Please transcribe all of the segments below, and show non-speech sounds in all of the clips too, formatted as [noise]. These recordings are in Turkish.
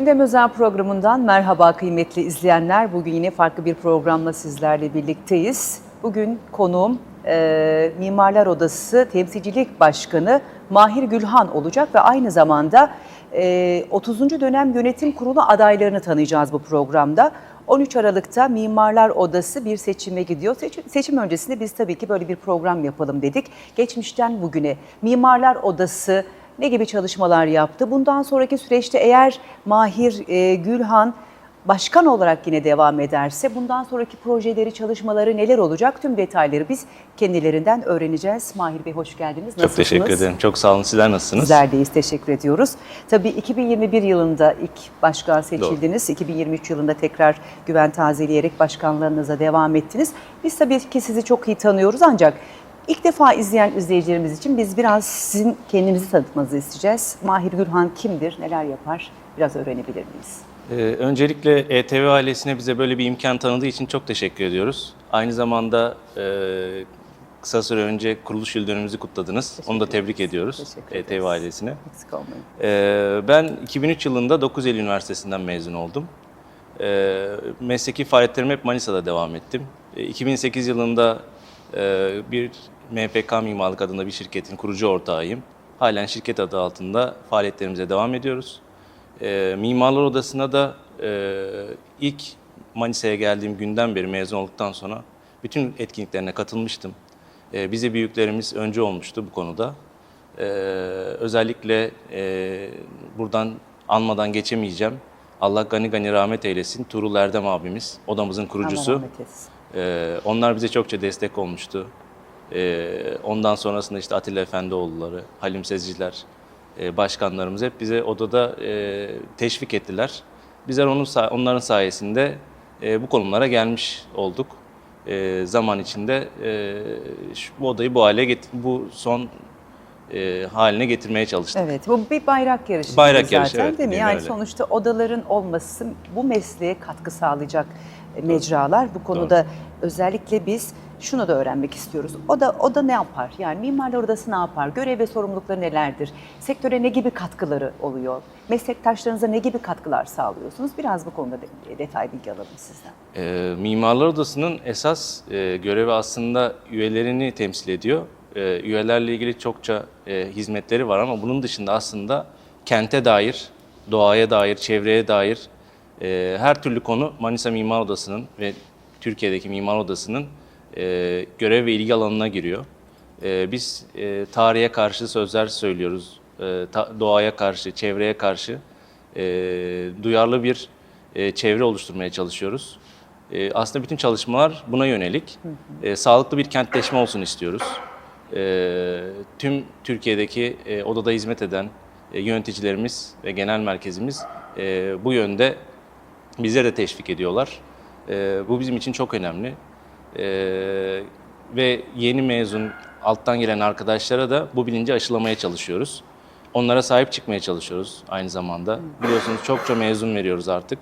Gündem Özel programından merhaba kıymetli izleyenler. Bugün yine farklı bir programla sizlerle birlikteyiz. Bugün konuğum e, Mimarlar Odası Temsilcilik Başkanı Mahir Gülhan olacak ve aynı zamanda e, 30. dönem yönetim kurulu adaylarını tanıyacağız bu programda. 13 Aralık'ta Mimarlar Odası bir seçime gidiyor. Seçim, seçim öncesinde biz tabii ki böyle bir program yapalım dedik. Geçmişten bugüne Mimarlar Odası ne gibi çalışmalar yaptı? Bundan sonraki süreçte eğer Mahir e, Gülhan başkan olarak yine devam ederse bundan sonraki projeleri, çalışmaları neler olacak? Tüm detayları biz kendilerinden öğreneceğiz. Mahir Bey hoş geldiniz. Çok Nasılsınız? teşekkür ederim. Çok sağ olun. Sizler nasılsınız? Bizler deyiz, teşekkür ediyoruz. Tabii 2021 yılında ilk başkan seçildiniz. 2023 yılında tekrar güven tazeleyerek başkanlığınıza devam ettiniz. Biz tabii ki sizi çok iyi tanıyoruz ancak ilk defa izleyen izleyicilerimiz için biz biraz sizin kendinizi tanıtmanızı isteyeceğiz. Mahir Gülhan kimdir, neler yapar biraz öğrenebilir miyiz? Ee, öncelikle ETV ailesine bize böyle bir imkan tanıdığı için çok teşekkür ediyoruz. Aynı zamanda e, kısa süre önce kuruluş yıl dönümümüzü kutladınız. Teşekkür Onu da tebrik ediyoruz ETV ederiz. ailesine. Eksik olmayın. Ee, ben 2003 yılında 9 Eylül Üniversitesi'nden mezun oldum. Ee, mesleki faaliyetlerime hep Manisa'da devam ettim. Ee, 2008 yılında e, bir MPK Mimarlık adında bir şirketin kurucu ortağıyım. Halen şirket adı altında faaliyetlerimize devam ediyoruz. Ee, Mimarlar Odası'na da e, ilk Manisa'ya geldiğim günden beri mezun olduktan sonra bütün etkinliklerine katılmıştım. Ee, bize büyüklerimiz önce olmuştu bu konuda. Ee, özellikle e, buradan anmadan geçemeyeceğim. Allah gani gani rahmet eylesin. Tuğrul Erdem abimiz, odamızın Allah kurucusu. rahmet etsin. Ee, onlar bize çokça destek olmuştu. Ee, ondan sonrasında işte Atilla Efendioğulları, Halim Sezciler, e, başkanlarımız hep bize odada e, teşvik ettiler. Bizler onun onların sayesinde e, bu konumlara gelmiş olduk. E, zaman içinde e, şu, bu odayı bu hale get- bu son e, haline getirmeye çalıştık. Evet, bu bir bayrak yarışı Bayrak gibi yarışı, zaten evet, değil mi? Yani öyle. sonuçta odaların olması bu mesleğe katkı sağlayacak e, mecralar. Bu konuda özellikle biz şunu da öğrenmek istiyoruz. O da o da ne yapar? Yani mimarlar odası ne yapar? Görev ve sorumlulukları nelerdir? Sektöre ne gibi katkıları oluyor? Meslektaşlarınıza ne gibi katkılar sağlıyorsunuz? Biraz bu konuda de, detay bilgi alalım sizden. E, Mimarlar Odası'nın esas e, görevi aslında üyelerini temsil ediyor. E, üyelerle ilgili çokça e, hizmetleri var ama bunun dışında aslında kente dair, doğaya dair, çevreye dair e, her türlü konu Manisa Mimar Odası'nın ve Türkiye'deki Mimar Odası'nın e, görev ve ilgi alanına giriyor. E, biz e, tarihe karşı sözler söylüyoruz, e, ta- doğaya karşı, çevreye karşı e, duyarlı bir e, çevre oluşturmaya çalışıyoruz. E, aslında bütün çalışmalar buna yönelik. E, sağlıklı bir kentleşme olsun istiyoruz. E, tüm Türkiye'deki e, odada hizmet eden e, yöneticilerimiz ve genel merkezimiz e, bu yönde bize de teşvik ediyorlar. E, bu bizim için çok önemli. E, ve yeni mezun alttan gelen arkadaşlara da bu bilinci aşılamaya çalışıyoruz. Onlara sahip çıkmaya çalışıyoruz aynı zamanda. Biliyorsunuz çokça mezun veriyoruz artık.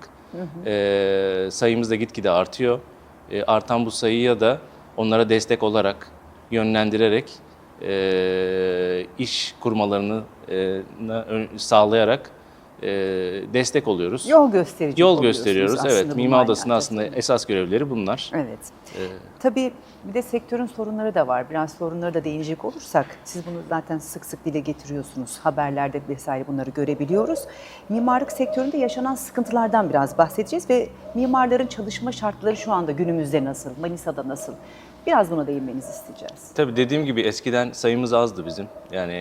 E, sayımız da gitgide artıyor. E, artan bu sayıya da onlara destek olarak, yönlendirerek, e, iş kurmalarını e, sağlayarak e, destek oluyoruz. Yol gösterici Yol gösteriyoruz. Evet, Mimar Odası'nın aslında esas görevleri bunlar. Evet. Ee, Tabii bir de sektörün sorunları da var. Biraz sorunlara da değinecek olursak siz bunu zaten sık sık dile getiriyorsunuz. Haberlerde vesaire bunları görebiliyoruz. Mimarlık sektöründe yaşanan sıkıntılardan biraz bahsedeceğiz ve mimarların çalışma şartları şu anda günümüzde nasıl? Manisa'da nasıl? Biraz buna değinmenizi isteyeceğiz. Tabii dediğim gibi eskiden sayımız azdı bizim. Yani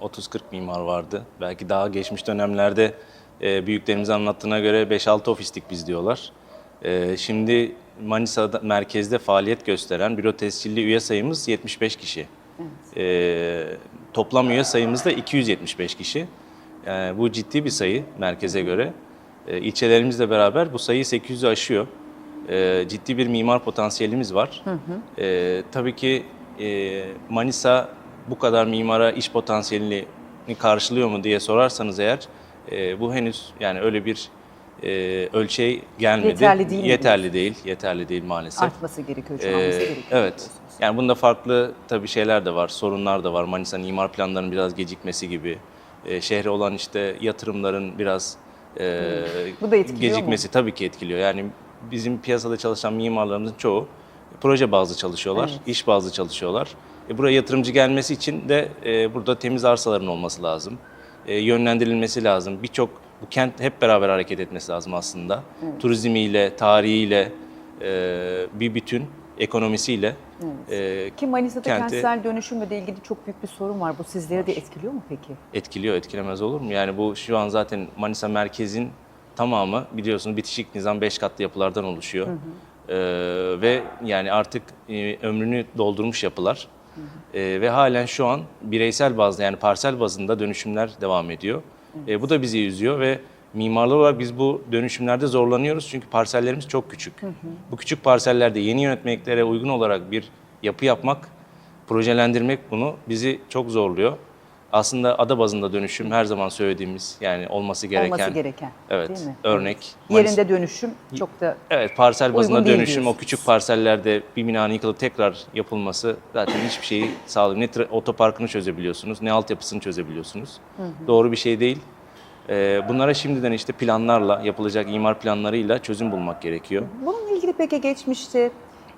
e, 30-40 mimar vardı. Belki daha geçmiş dönemlerde e, büyüklerimiz anlattığına göre 5-6 ofistik biz diyorlar. E, Şimdi Manisa'da merkezde faaliyet gösteren büro tescilli üye sayımız 75 kişi. E, Toplam üye sayımız da 275 kişi. Yani bu ciddi bir sayı merkeze göre. E, İlçelerimizle beraber bu sayı 800'ü aşıyor. E, ciddi bir mimar potansiyelimiz var. E, tabii ki e, Manisa bu kadar mimara iş potansiyelini karşılıyor mu diye sorarsanız eğer e, bu henüz yani öyle bir e, ölçeği gelmedi. Yeterli değil mi Yeterli değil, yeterli değil maalesef. Artması gerekiyor, Ee, çoğalması gerekiyor. evet. Yani bunda farklı tabii şeyler de var, sorunlar da var. Manisa'nın imar planlarının biraz gecikmesi gibi, e, şehre olan işte yatırımların biraz e, Bu da etkiliyor mu? gecikmesi tabii ki etkiliyor. Yani bizim piyasada çalışan mimarlarımızın çoğu proje bazlı çalışıyorlar, Evet. iş bazlı çalışıyorlar. E, buraya yatırımcı gelmesi için de e, burada temiz arsaların olması lazım. E, yönlendirilmesi lazım. Birçok bu kent hep beraber hareket etmesi lazım aslında. Turizmiyle, tarihiyle e, bir bütün, ekonomisiyle. e, Ki Manisa'da Kenti- kentsel dönüşümle ilgili çok büyük bir sorun var. Bu sizleri de etkiliyor mu peki? etkiliyor, etkilemez olur mu? Yani bu şu an zaten Manisa merkezin tamamı biliyorsunuz bitişik nizam 5 katlı yapılardan oluşuyor. Ee, ve yani artık e, ömrünü doldurmuş yapılar. Ee, ve halen şu an bireysel bazda yani parsel bazında dönüşümler devam ediyor. Ee, bu da bizi üzüyor ve mimarlar olarak biz bu dönüşümlerde zorlanıyoruz çünkü parsellerimiz çok küçük. Bu küçük parsellerde yeni yönetmeliklere uygun olarak bir yapı yapmak, projelendirmek bunu bizi çok zorluyor. Aslında ada bazında dönüşüm her zaman söylediğimiz yani olması gereken. Olması gereken. Evet, Değil mi? örnek. Yerinde dönüşüm çok da Evet, parsel bazında değil dönüşüm, o diyorsunuz. küçük parsellerde bir binanın yıkılıp tekrar yapılması zaten hiçbir şeyi sağlamıyor. Ne otoparkını çözebiliyorsunuz, ne altyapısını çözebiliyorsunuz. Doğru bir şey değil. Ee, bunlara şimdiden işte planlarla, yapılacak imar planlarıyla çözüm bulmak gerekiyor. Bununla ilgili peki geçmişte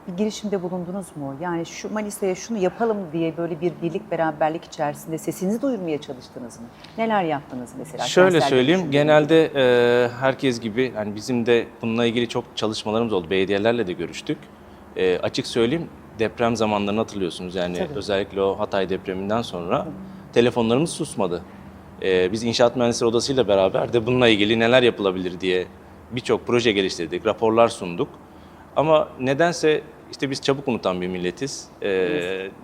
bir girişimde bulundunuz mu? Yani şu Manisa'ya şunu yapalım diye böyle bir birlik beraberlik içerisinde sesinizi duyurmaya çalıştınız mı? Neler yaptınız mesela? Şöyle söyleyeyim, dönüşümle genelde e, herkes gibi yani bizim de bununla ilgili çok çalışmalarımız oldu. Belediyelerle de görüştük. E, açık söyleyeyim, deprem zamanlarını hatırlıyorsunuz. Yani Tabii. özellikle o Hatay depreminden sonra telefonlarımız susmadı. E, biz İnşaat Mühendisleri Odası'yla beraber de bununla ilgili neler yapılabilir diye birçok proje geliştirdik, raporlar sunduk. Ama nedense işte biz çabuk unutan bir milletiz. E,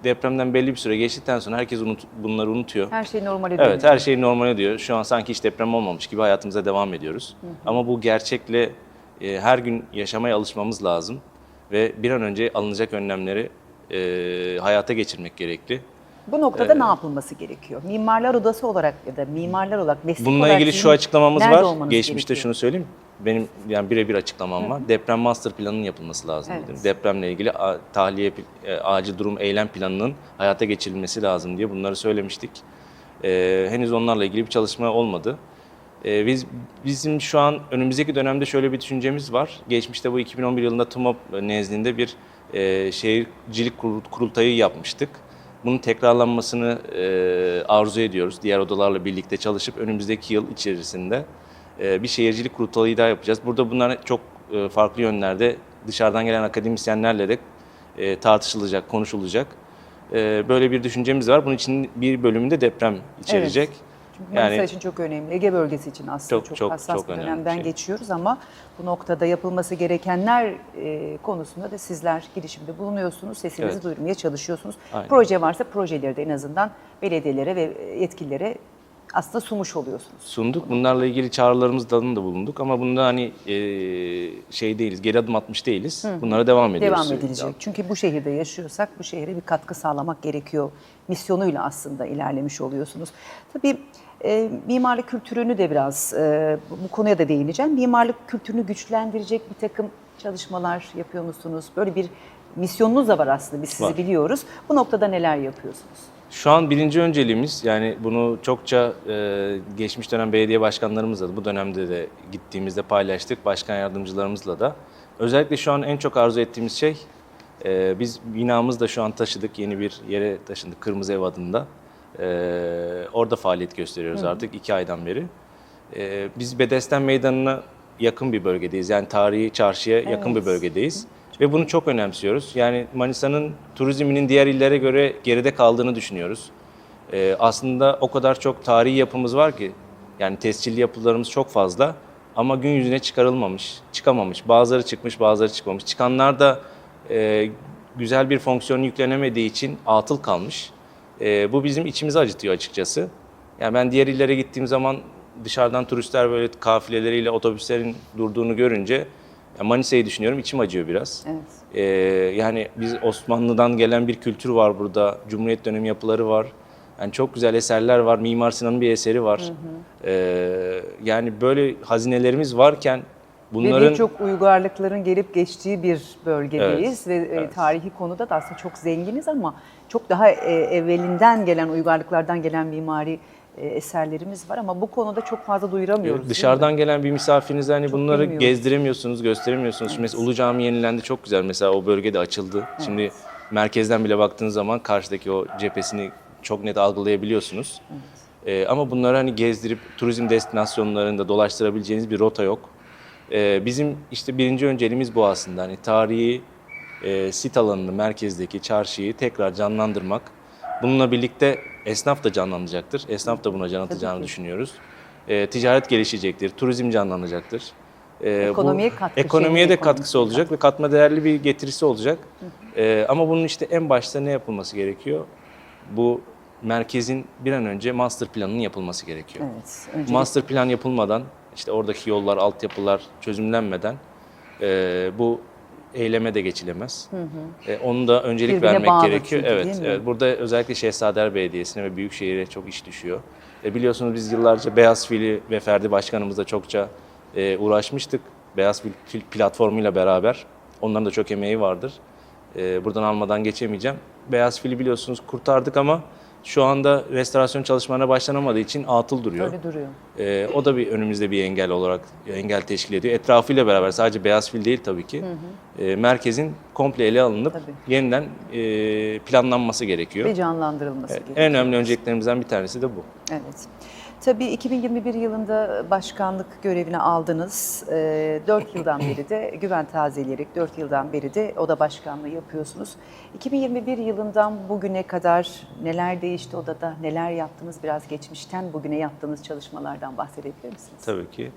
depremden belli bir süre geçtikten sonra herkes unut, bunları unutuyor. Her şey normale Evet dönüyor. her şey normale diyor. Şu an sanki hiç deprem olmamış gibi hayatımıza devam ediyoruz. Ama bu gerçekle e, her gün yaşamaya alışmamız lazım. Ve bir an önce alınacak önlemleri e, hayata geçirmek gerekli. Bu noktada ne yapılması gerekiyor? Mimarlar Odası olarak ya da mimarlar olarak meslek Bununla olarak ilgili şu açıklamamız var. Geçmişte gerekiyor? şunu söyleyeyim. Benim yani birebir açıklamam var. Deprem master planının yapılması lazım Evet. dedim. Depremle ilgili tahliye e, acil durum eylem planının hayata geçirilmesi lazım diye bunları söylemiştik. Ee, henüz onlarla ilgili bir çalışma olmadı. Ee, biz bizim şu an önümüzdeki dönemde şöyle bir düşüncemiz var. Geçmişte bu 2011 yılında TUMOP nezdinde bir e, şehircilik kurul- kurultayı yapmıştık. Bunun tekrarlanmasını e, arzu ediyoruz. Diğer odalarla birlikte çalışıp önümüzdeki yıl içerisinde e, bir şehircilik kurultayı daha yapacağız. Burada bunlar çok e, farklı yönlerde dışarıdan gelen akademisyenlerle de e, tartışılacak, konuşulacak. E, böyle bir düşüncemiz var. Bunun için bir bölümünde deprem içerecek. Çünkü Manisa için çok önemli. Ege bölgesi için aslında çok, Çok, çok, hassas çok bir dönemden şey. geçiyoruz ama bu noktada yapılması gerekenler e, konusunda da sizler girişimde bulunuyorsunuz. Sesinizi Evet. duyurmaya çalışıyorsunuz. Aynen. Proje varsa projeleri de en azından belediyelere ve yetkililere aslında sunmuş oluyorsunuz. sunduk. Bunlarla ilgili çağrılarımızda da bulunduk ama bunda hani e, şey değiliz, geri adım atmış değiliz. Bunlara devam ediyoruz. Devam edilecek. Çünkü bu şehirde yaşıyorsak bu şehre bir katkı sağlamak gerekiyor. Misyonuyla aslında ilerlemiş oluyorsunuz. Tabii e, mimarlık kültürünü de biraz e, bu konuya da değineceğim. Mimarlık kültürünü güçlendirecek bir takım çalışmalar yapıyor musunuz? Böyle bir misyonunuz da var aslında biz sizi Var. biliyoruz. Bu noktada neler yapıyorsunuz? Şu an birinci önceliğimiz yani bunu çokça e, geçmiş dönem belediye başkanlarımızla da bu dönemde de gittiğimizde paylaştık başkan yardımcılarımızla da. Özellikle şu an en çok arzu ettiğimiz şey e, biz binamızı da şu an taşıdık yeni bir yere taşındık Kırmızı Ev adında. E, orada faaliyet gösteriyoruz artık iki aydan beri. E, biz Bedesten Meydanı'na yakın bir bölgedeyiz yani tarihi çarşıya yakın bir Evet. bölgedeyiz. Ve bunu çok önemsiyoruz. Yani Manisa'nın turizminin diğer illere göre geride kaldığını düşünüyoruz. Ee, aslında o kadar çok tarihi yapımız var ki, yani tescilli yapılarımız çok fazla ama gün yüzüne çıkarılmamış, çıkamamış. Bazıları çıkmış, bazıları çıkmamış. Çıkanlar da e, güzel bir fonksiyon yüklenemediği için atıl kalmış. E, bu bizim içimizi acıtıyor açıkçası. Yani ben diğer illere gittiğim zaman dışarıdan turistler böyle kafileleriyle otobüslerin durduğunu görünce ya Manisa'yı düşünüyorum, içim acıyor biraz. Evet. Ee, yani biz Osmanlı'dan gelen bir kültür var burada. Cumhuriyet dönemi yapıları var. Yani çok güzel eserler var. Mimar Sinan'ın bir eseri var. Ee, yani böyle hazinelerimiz varken Ve bunların birçok uygarlıkların gelip geçtiği bir bölgedeyiz ve e, evet. tarihi konuda da aslında çok zenginiz ama çok daha e, evvelinden gelen uygarlıklardan gelen mimari eserlerimiz var ama bu konuda çok fazla duyuramıyoruz. Dışarıdan gelen bir misafirinize hani Çok bunları bilmiyoruz. gezdiremiyorsunuz, gösteremiyorsunuz. Şimdi mesela Ulu Cami yenilendi çok güzel mesela o bölgede açıldı. Şimdi merkezden bile baktığınız zaman karşıdaki o cephesini çok net algılayabiliyorsunuz. Ee, ama bunları hani gezdirip turizm destinasyonlarında dolaştırabileceğiniz bir rota yok. Ee, bizim işte birinci önceliğimiz bu aslında. Hani tarihi e, sit alanını, merkezdeki çarşıyı tekrar canlandırmak. Bununla birlikte esnaf da canlanacaktır. Esnaf da buna can atacağını düşünüyoruz. E, ticaret gelişecektir, turizm canlanacaktır. E, Ekonomiye katkı Ekonomiye şeyin de katkısı olacak ve katma değerli bir getirisi olacak. E, ama bunun işte en başta ne yapılması gerekiyor? Bu merkezin bir an önce master planının yapılması gerekiyor. Evet. Öncelikle Master plan yapılmadan, işte oradaki yollar, altyapılar çözümlenmeden e, bu eyleme de geçilemez. E, onu da öncelik Birbirine vermek gerekiyor. çünkü, evet, evet. Burada özellikle Şehzadeler Belediyesi'ne ve Büyükşehir'e çok iş düşüyor. E, biliyorsunuz biz yıllarca Beyaz Fil'i ve Ferdi Başkanımızla çokça e, uğraşmıştık. Beyaz Fil platformuyla beraber. Onların da çok emeği vardır. E, buradan almadan geçemeyeceğim. Beyaz Fil'i biliyorsunuz kurtardık ama şu anda restorasyon çalışmalarına başlanamadığı için atıl duruyor. öyle duruyor. Ee, o da bir önümüzde bir engel olarak engel teşkil ediyor. Etrafıyla beraber sadece beyaz fil değil tabii ki. Ee, merkezin komple ele alınıp Tabii. yeniden e, planlanması gerekiyor. Ve canlandırılması gerekiyor. En önemli önceliklerimizden bir tanesi de bu. Evet. Tabii 2021 yılında başkanlık görevini aldınız. 4 yıldan beri de [clears throat] güven tazeleyerek 4 yıldan beri de oda başkanlığı yapıyorsunuz. 2021 yılından bugüne kadar neler değişti odada, neler yaptınız? Biraz geçmişten bugüne yaptığınız çalışmalardan bahsedebilir misiniz? Tabii ki.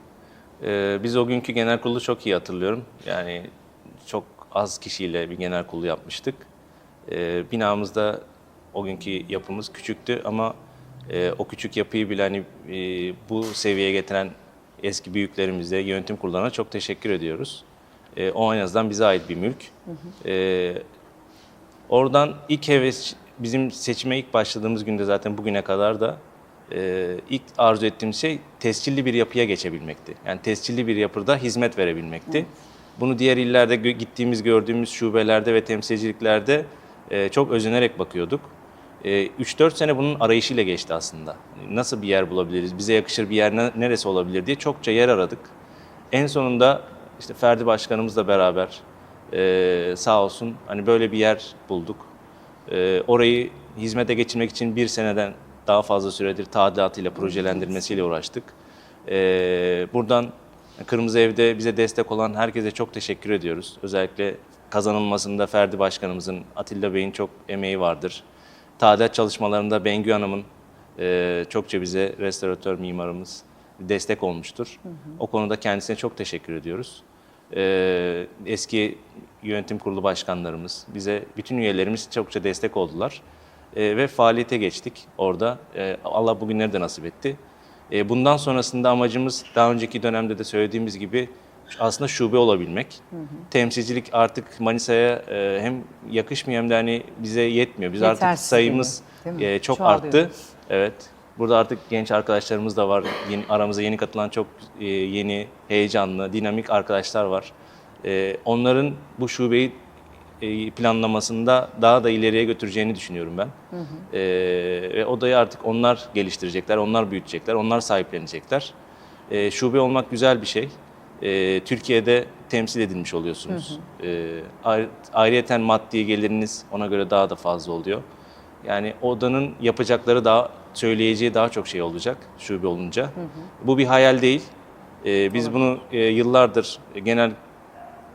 Ee, biz o günkü genel kurulu çok iyi hatırlıyorum. Yani çok az kişiyle bir genel kurulu yapmıştık. Ee, binamızda o günkü yapımız küçüktü ama e, o küçük yapıyı bile hani e, bu seviyeye getiren eski büyüklerimize, yönetim kurullarına çok teşekkür ediyoruz. E, o en azından bize ait bir mülk. E, Oradan ilk heves, bizim seçime ilk başladığımız günde zaten bugüne kadar da e, ilk arzu ettiğimiz şey tescilli bir yapıya geçebilmekti. Yani tescilli bir yapıda hizmet verebilmekti. Bunu diğer illerde gittiğimiz, gördüğümüz şubelerde ve temsilciliklerde e, çok özenerek bakıyorduk. E, 3-4 sene bunun arayışıyla geçti aslında. Nasıl bir yer bulabiliriz, bize yakışır bir yer ne- neresi olabilir diye çokça yer aradık. En sonunda işte Ferdi Başkanımızla beraber ee, sağ olsun hani böyle bir yer bulduk. Ee, orayı hizmete geçirmek için bir seneden daha fazla süredir tadilatıyla, projelendirmesiyle uğraştık. Ee, buradan Kırmızı Ev'de bize destek olan herkese çok teşekkür ediyoruz. Özellikle kazanılmasında Ferdi Başkanımızın, Atilla Bey'in çok emeği vardır. Tadilat çalışmalarında Bengü Hanım'ın e, çokça bize restoratör mimarımız destek olmuştur. O konuda kendisine çok teşekkür ediyoruz. Ee, eski yönetim kurulu başkanlarımız, bize bütün üyelerimiz çokça destek oldular. Ee, ve faaliyete geçtik orada. Ee, Allah bugünleri de nasip etti. Ee, bundan sonrasında amacımız daha önceki dönemde de söylediğimiz gibi aslında şube olabilmek. Temsilcilik artık Manisa'ya e, hem yakışmıyor hem de hani bize yetmiyor. Biz artık Yetersiz sayımız değil mi? e, çok Çoğalıyoruz. arttı. Evet. Burada artık genç arkadaşlarımız da var. Yeni, aramıza yeni katılan çok e, yeni, heyecanlı, dinamik arkadaşlar var. E, onların bu şubeyi e, planlamasında daha da ileriye götüreceğini düşünüyorum ben. E, ve odayı artık onlar geliştirecekler, onlar büyütecekler, onlar sahiplenecekler. E, şube olmak güzel bir şey. E, Türkiye'de temsil edilmiş oluyorsunuz. E, ayrı, ayrıyeten maddi geliriniz ona göre daha da fazla oluyor. Yani odanın yapacakları daha, söyleyeceği daha çok şey olacak şube olunca. Bu bir hayal değil. Ee, biz bunu e, yıllardır genel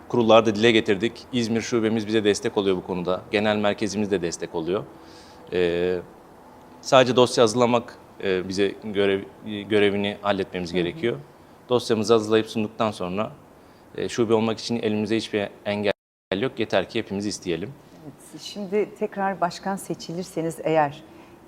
kurullarda dile getirdik. İzmir şubemiz bize destek oluyor bu konuda. Genel merkezimiz de destek oluyor. Ee, sadece dosya hazırlamak e, bize görev, görevini halletmemiz gerekiyor. Dosyamızı hazırlayıp sunduktan sonra e, şube olmak için elimizde hiçbir engel yok. Yeter ki hepimiz isteyelim. Evet, Şimdi tekrar başkan seçilirseniz eğer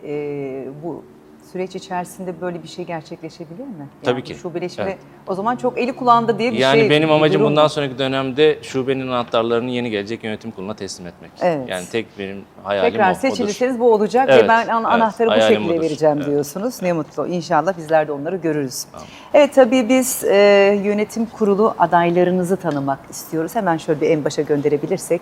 e, bu süreç içerisinde böyle bir şey gerçekleşebilir mi? Yani Tabii ki. Şubeleşme Evet. o zaman çok eli kulağında diye bir Yani şey. benim bir amacım durum bundan sonraki dönemde şubenin anahtarlarını yeni gelecek yönetim kuruluna teslim etmek. Evet. Yani tek benim hayalim Tekrar o, odur. seçilirseniz bu olacak Evet, ve ben an- evet. anahtarı bu Hayalim şekilde budur. vereceğim Evet. diyorsunuz. Ne mutlu. İnşallah bizler de onları görürüz. Evet tabii biz e, yönetim kurulu adaylarınızı tanımak istiyoruz. Hemen şöyle bir en başa gönderebilirsek.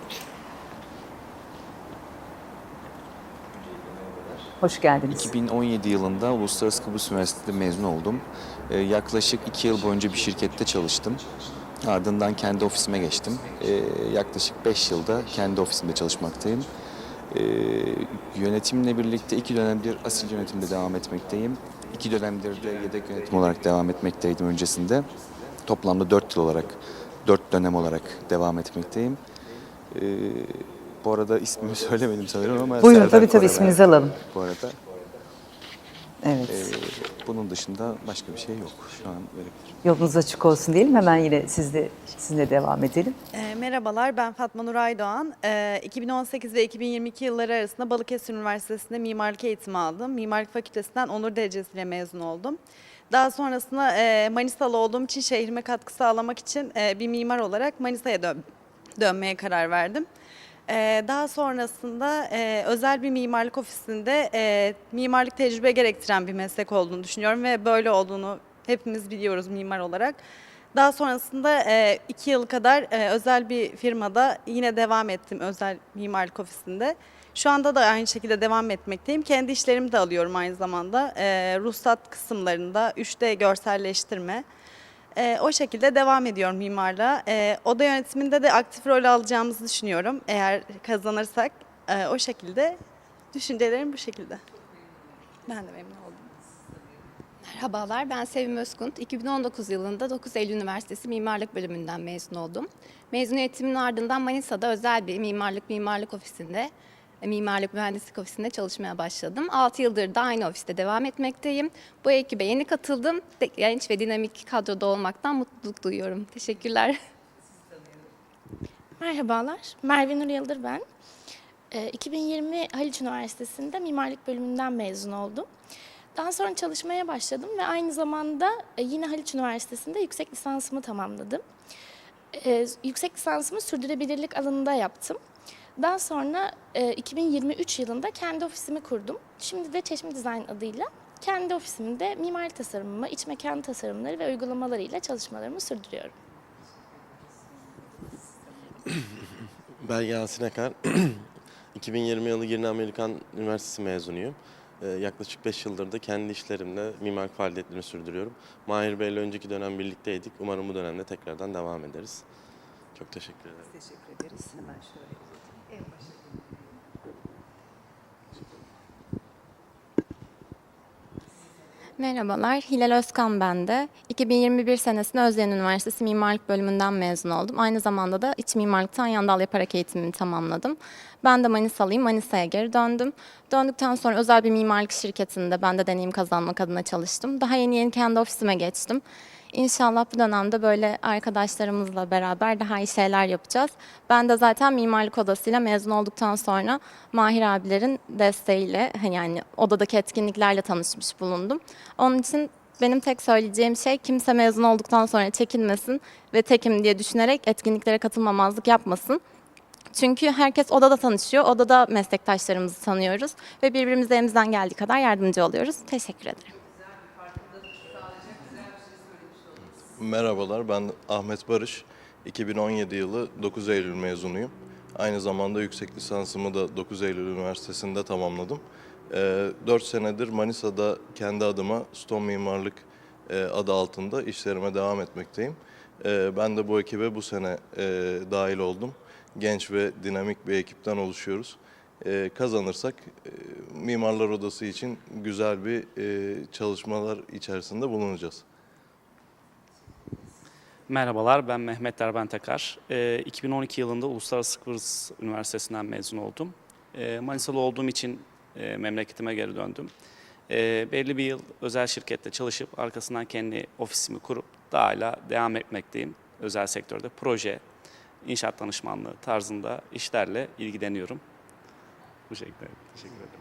Hoş geldiniz. 2017 yılında Uluslararası Kıbrıs Üniversitesi'nde mezun oldum. Ee, yaklaşık iki yıl boyunca bir şirkette çalıştım. Ardından kendi ofisime geçtim. Ee, yaklaşık 5 yılda kendi ofisimde çalışmaktayım. Ee, yönetimle birlikte iki dönemdir asil yönetimde devam etmekteyim. İki dönemdir de yedek yönetim olarak devam etmekteydim öncesinde. Toplamda 4 yıl olarak, 4 dönem olarak devam etmekteyim. Ee, bu arada ismimi [laughs] söylemedim sanırım ama Buyurun Serdar tabii tabii Korever isminizi alalım. Bu arada Evet. ee, bunun dışında başka bir şey yok şu an verebilirim. Yolunuz açık olsun diyelim. Hemen yine sizle sizinle devam edelim. E, merhabalar, ben Fatma Nur Aydoğan. E, 2018 ve 2022 yılları arasında Balıkesir Üniversitesi'nde mimarlık eğitimi aldım. Mimarlık Fakültesinden onur derecesiyle mezun oldum. Daha sonrasında e, Manisalı olduğum için şehrime katkı sağlamak için e, bir mimar olarak Manisa'ya dön- dönmeye karar verdim. E, daha sonrasında e, özel bir mimarlık ofisinde e, mimarlık tecrübe gerektiren bir meslek olduğunu düşünüyorum ve böyle olduğunu hepimiz biliyoruz mimar olarak. Daha sonrasında e, iki yıl kadar e, özel bir firmada yine devam ettim özel mimarlık ofisinde. Şu anda da aynı şekilde devam etmekteyim. Kendi işlerimi de alıyorum aynı zamanda. E, ruhsat kısımlarında 3D görselleştirme. E, o şekilde devam ediyorum mimarlığa. E, oda yönetiminde de aktif rol alacağımızı düşünüyorum. Eğer kazanırsak e, o şekilde düşüncelerim bu şekilde. Ben de memnun oldum. Merhabalar, ben Sevim Özkunt. 2019 yılında 9 Eylül Üniversitesi Mimarlık Bölümünden mezun oldum. Mezuniyetimin ardından Manisa'da özel bir mimarlık mimarlık ofisinde, mimarlık mühendislik ofisinde çalışmaya başladım. 6 yıldır da aynı ofiste devam etmekteyim. Bu ekibe yeni katıldım. Genç ve dinamik kadroda olmaktan mutluluk duyuyorum. Teşekkürler. Merhabalar, Merve Nur Yıldır ben. Ee, 2020 Haliç Üniversitesi'nde mimarlık bölümünden mezun oldum. Daha sonra çalışmaya başladım ve aynı zamanda e, yine Haliç Üniversitesi'nde yüksek lisansımı tamamladım. Ee, Yüksek lisansımı sürdürülebilirlik alanında yaptım. Daha sonra e, 2023 yılında kendi ofisimi kurdum. Şimdi de Çeşme Design adıyla kendi ofisimde mimari tasarımımı, iç mekan tasarımları ve uygulamalarıyla çalışmalarımı sürdürüyorum. [coughs] Ben Yasin Akar. [coughs] 2020 yılı Girne Amerikan Üniversitesi mezunuyum. Ee, yaklaşık 5 yıldır da kendi işlerimle mimarlık faaliyetlerini sürdürüyorum. Mahir Bey'le önceki dönem birlikteydik. Umarım bu dönemde tekrardan devam ederiz. Çok teşekkür ederim. Teşekkür ederiz. Hemen şöyle. Merhabalar, Hilal Özkan ben de. 2021 senesinde Özyeğin Üniversitesi Mimarlık Bölümünden mezun oldum. Aynı zamanda da iç mimarlıktan yan dal yaparak eğitimimi tamamladım. Ben de Manisalıyım, Manisa'ya geri döndüm. Döndükten sonra özel bir mimarlık şirketinde ben de deneyim kazanmak adına çalıştım. Daha yeni yeni kendi ofisime geçtim. İnşallah bu dönemde böyle arkadaşlarımızla beraber daha iyi şeyler yapacağız. Ben de zaten mimarlık odasıyla mezun olduktan sonra Mahir abilerin desteğiyle yani odadaki etkinliklerle tanışmış bulundum. Onun için benim tek söyleyeceğim şey kimse mezun olduktan sonra çekinmesin ve tekim diye düşünerek etkinliklere katılmamazlık yapmasın. Çünkü herkes odada tanışıyor, odada meslektaşlarımızı tanıyoruz ve birbirimize elimizden geldiği kadar yardımcı oluyoruz. Teşekkür ederim. Merhabalar, ben Ahmet Barış. 2017 yılı 9 Eylül mezunuyum. Aynı zamanda yüksek lisansımı da 9 Eylül Üniversitesi'nde tamamladım. 4 senedir Manisa'da kendi adıma Stone Mimarlık e, adı altında işlerime devam etmekteyim. E, Ben de bu ekibe bu sene e, dahil oldum. Genç ve dinamik bir ekipten oluşuyoruz. E, Kazanırsak e, Mimarlar Odası için güzel bir e, çalışmalar içerisinde bulunacağız. Merhabalar, ben Mehmet Derben Tekar. Ee, 2012 yılında Uluslararası Kıbrıs Üniversitesi'nden mezun oldum. Ee, Manisalı olduğum için e, memleketime geri döndüm. Ee, belli bir yıl özel şirkette çalışıp arkasından kendi ofisimi kurup daha hala devam etmekteyim. Özel sektörde proje, inşaat danışmanlığı tarzında işlerle ilgileniyorum. Bu şekilde. Teşekkür ederim.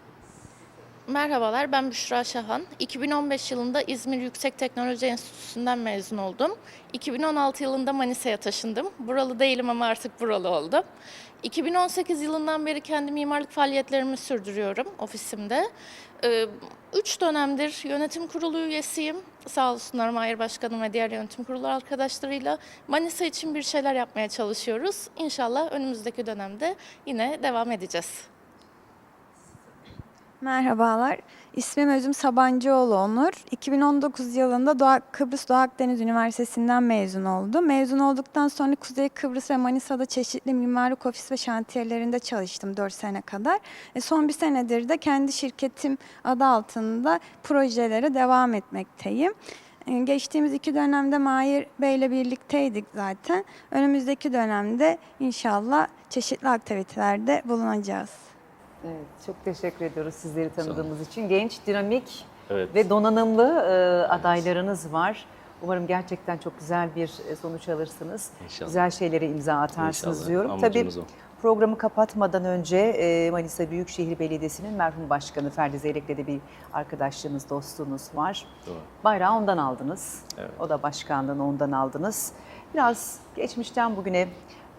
Merhabalar, ben Büşra Şahan. 2015 yılında İzmir Yüksek Teknoloji Enstitüsü'nden mezun oldum. 2016 yılında Manisa'ya taşındım. Buralı değilim ama artık buralı oldum. 2018 yılından beri kendi mimarlık faaliyetlerimi sürdürüyorum ofisimde. Ee, Üç dönemdir yönetim kurulu üyesiyim. Sağ olsunlar Mahir Başkanım ve diğer yönetim kurulu arkadaşlarıyla Manisa için bir şeyler yapmaya çalışıyoruz. İnşallah önümüzdeki dönemde yine devam edeceğiz. Merhabalar. İsmim Özüm Sabancıoğlu Onur. 2019 yılında Doğu, Kıbrıs Doğu Akdeniz Üniversitesi'nden mezun oldum. Mezun olduktan sonra Kuzey Kıbrıs ve Manisa'da çeşitli mimarlık ofis ve şantiyelerinde çalıştım 4 sene kadar. E, son bir senedir de kendi şirketim adı altında projelere devam etmekteyim. E, Geçtiğimiz iki dönemde Mahir Bey'le birlikteydik zaten. Önümüzdeki dönemde inşallah çeşitli aktivitelerde bulunacağız. Evet, çok teşekkür ediyoruz sizleri tanıdığımız için. Genç, dinamik Evet. ve donanımlı e, adaylarınız var. Umarım gerçekten çok güzel bir e, sonuç alırsınız. İnşallah. Güzel şeylere imza atarsınız İnşallah. diyorum. Tabii Amacımız o. programı kapatmadan önce e, Manisa Büyükşehir Belediyesi'nin merhum başkanı Ferdi Zeyrek'le de bir arkadaşlığınız, dostluğunuz var. Doğru. Bayrağı ondan aldınız. Evet. O da başkanlığını ondan aldınız. Biraz geçmişten bugüne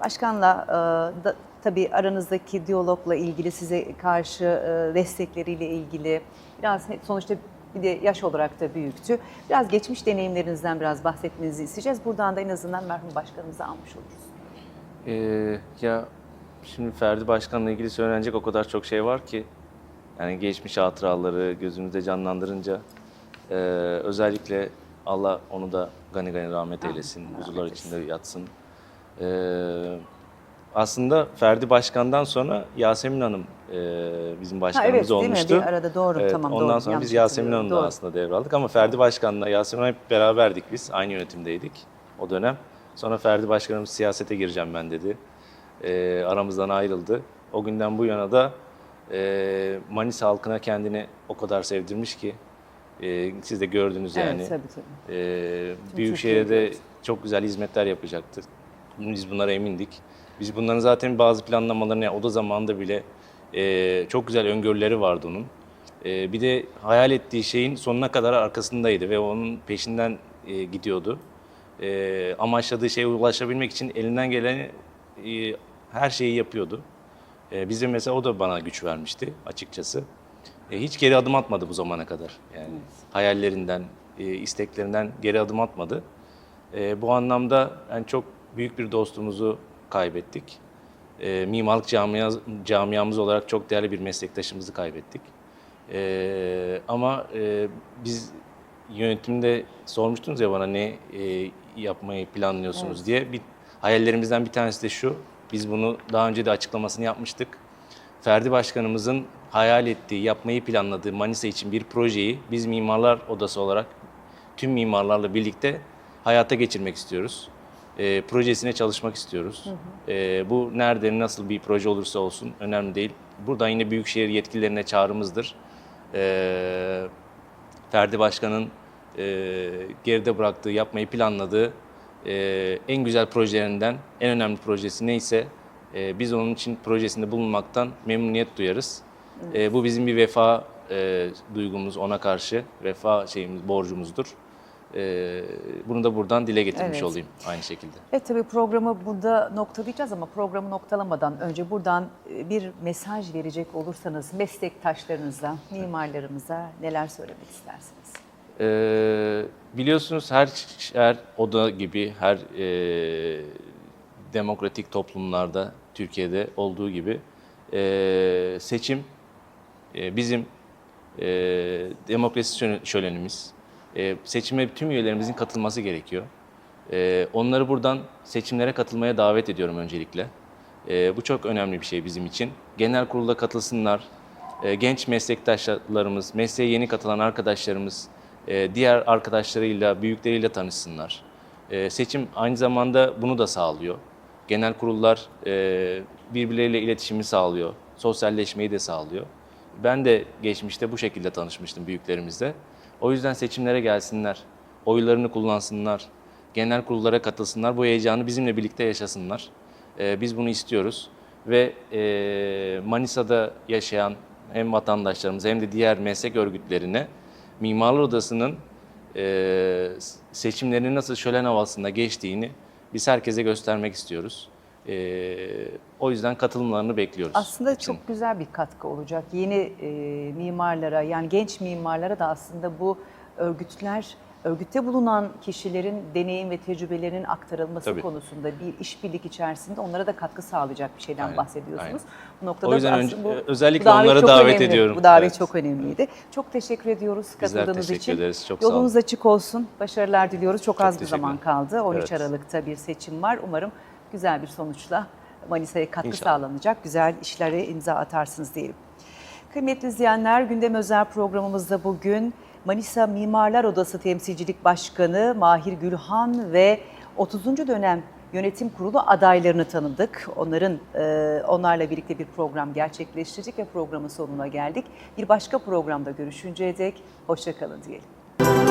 başkanla e, da, tabii aranızdaki diyalogla ilgili size karşı e, destekleriyle ilgili biraz sonuçta bir de yaş olarak da büyüktü. Biraz geçmiş deneyimlerinizden biraz bahsetmenizi isteyeceğiz. Buradan da en azından merhum başkanımızı almış oluruz. Ee, ya şimdi Ferdi Başkan'la ilgili söylenecek o kadar çok şey var ki yani geçmiş hatıraları gözümüzde canlandırınca e, özellikle Allah onu da gani gani rahmet Amin. eylesin, Rahmet huzurlar eylesin. içinde yatsın. Ee, aslında Ferdi Başkan'dan sonra Yasemin Hanım e, bizim Ha, başkanımız evet değil mi? olmuştu. Bir arada doğru Evet, tamam ondan doğru. sonra biz Yasemin. Hanım'la Doğru. aslında devraldık ama Ferdi Başkan'la Yasemin hep beraberdik biz. Aynı yönetimdeydik o dönem. Sonra Ferdi Başkanımız siyasete gireceğim ben dedi. Ee, aramızdan ayrıldı. O günden bu yana da e, Manisa halkına kendini o kadar sevdirmiş ki e, siz de gördünüz Evet yani. tabii tabii. Tüm Büyükşehir'de Türkiye'de. çok güzel hizmetler yapacaktı. Biz bunlara emindik. Biz bunların zaten bazı planlamalarını, yani o da zamanında bile e, çok güzel öngörüleri vardı onun. E, bir de hayal ettiği şeyin sonuna kadar arkasındaydı ve onun peşinden e, gidiyordu. E, amaçladığı şeye ulaşabilmek için elinden gelen e, her şeyi yapıyordu. E, bize mesela o da bana güç vermişti açıkçası. E, hiç geri adım atmadı bu zamana kadar. Yani hayallerinden, e, isteklerinden geri adım atmadı. E, bu anlamda yani çok büyük bir dostumuzu kaybettik. E, mimarlık camia, camiamız olarak çok değerli bir meslektaşımızı kaybettik. E, ama e, biz yönetimde sormuştunuz ya bana ne e, yapmayı planlıyorsunuz diye. Bir, hayallerimizden bir tanesi de şu. Biz bunu daha önce de açıklamasını yapmıştık. Ferdi Başkanımızın hayal ettiği, yapmayı planladığı Manisa için bir projeyi biz Mimarlar Odası olarak tüm mimarlarla birlikte hayata geçirmek istiyoruz. E, projesine çalışmak istiyoruz. E, bu nerede, nasıl bir proje olursa olsun önemli değil. Buradan yine Büyükşehir yetkililerine çağrımızdır. E, Ferdi Başkan'ın e, geride bıraktığı, yapmayı planladığı e, en güzel projelerinden en önemli projesi neyse e, biz onun için projesinde bulunmaktan memnuniyet duyarız. E, bu bizim bir vefa e, duygumuz ona karşı, vefa şeyimiz, borcumuzdur. E, bunu da buradan dile getirmiş Evet. olayım aynı şekilde. Evet tabii programı burada noktalayacağız ama programı noktalamadan önce buradan e, bir mesaj verecek olursanız meslektaşlarınıza, mimarlarımıza neler söylemek istersiniz? Ee, biliyorsunuz her her oda gibi her e, demokratik toplumlarda Türkiye'de olduğu gibi e, seçim e, bizim e, demokrasi şö- şölenimiz. E, seçime tüm üyelerimizin katılması gerekiyor. E, onları buradan seçimlere katılmaya davet ediyorum öncelikle. E, bu çok önemli bir şey bizim için. Genel kurulda katılsınlar. E, genç meslektaşlarımız, mesleğe yeni katılan arkadaşlarımız e, diğer arkadaşlarıyla, büyükleriyle tanışsınlar. E, seçim aynı zamanda bunu da sağlıyor. Genel kurullar e, birbirleriyle iletişimi sağlıyor, sosyalleşmeyi de sağlıyor. Ben de geçmişte bu şekilde tanışmıştım büyüklerimizle. O yüzden seçimlere gelsinler, oylarını kullansınlar, genel kurullara katılsınlar, bu heyecanı bizimle birlikte yaşasınlar. E, biz bunu istiyoruz ve e, Manisa'da yaşayan hem vatandaşlarımız hem de diğer meslek örgütlerine Mimarlar Odası'nın e, seçimlerinin nasıl şölen havasında geçtiğini biz herkese göstermek istiyoruz. E, o yüzden katılımlarını bekliyoruz. Aslında hepsinin. çok güzel bir katkı olacak. Yeni e, mimarlara yani genç mimarlara da aslında bu örgütler örgütte bulunan kişilerin deneyim ve tecrübelerinin aktarılması Tabii. konusunda bir işbirlik içerisinde onlara da katkı sağlayacak bir şeyden Aynen, bahsediyorsunuz. aynen. Bu noktada O yüzden önce- bu- e, özellikle bu onları çok davet önemli. ediyorum. Bu davet Evet. çok önemliydi. Çok teşekkür ediyoruz Bizler katıldığınız teşekkür için. ederiz. Çok sağ olun. Yolunuz açık olsun. Başarılar diliyoruz. Çok, az bir zaman kaldı. 13 Evet. Aralık'ta bir seçim var. Umarım güzel bir sonuçla Manisa'ya katkı İnşallah. sağlanacak. Güzel işlere imza atarsınız diyelim. Kıymetli izleyenler, Gündem Özel programımızda bugün Manisa Mimarlar Odası Temsilcilik Başkanı Mahir Gülhan ve 30. dönem yönetim kurulu adaylarını tanıdık. Onların e, onlarla birlikte bir program gerçekleştirdik ve programın sonuna geldik. Bir başka programda görüşünceye dek hoşçakalın diyelim.